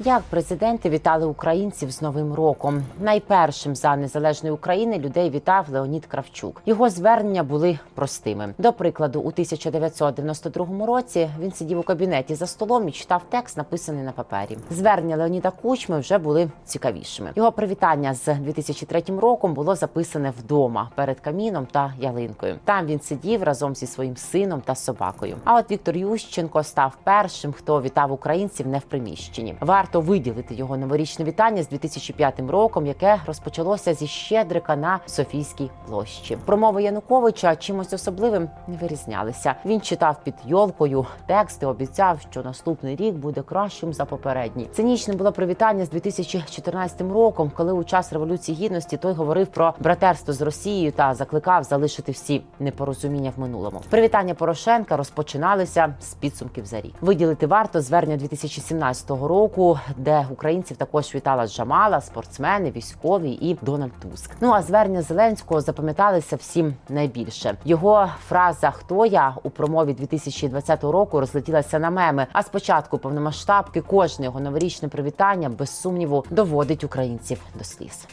Як президенти вітали українців з Новим роком? Найпершим за незалежної України людей вітав Леонід Кравчук. Його звернення були простими. До прикладу, у 1992 році він сидів у кабінеті за столом і читав текст, написаний на папері. Звернення Леоніда Кучми вже були цікавішими. Його привітання з 2003 роком було записане вдома перед каміном та ялинкою. Там він сидів разом зі своїм сином та собакою. А от Віктор Ющенко став першим, хто вітав українців не в приміщенні. Варто виділити його новорічне вітання з 2005 роком, яке розпочалося зі щедрика на Софійській площі. Промови Януковича чимось особливим не вирізнялися. Він читав під йолкою тексти, обіцяв, що наступний рік буде кращим за попередній. Цинічним було привітання з 2014 роком, коли у час революції гідності той говорив про братерство з Росією та закликав залишити всі непорозуміння в минулому. Привітання Порошенка розпочиналися з підсумків за рік. Виділити варто звернення 2017 року, де українців також вітала Джамала, спортсмени, військові і Дональд Туск. Ну а звернення Зеленського запам'яталися всім найбільше. Його фраза Хто я у промові 2020 року розлетілася на меми. А спочатку повномасштабки кожне його новорічне привітання без сумніву доводить українців до сліз.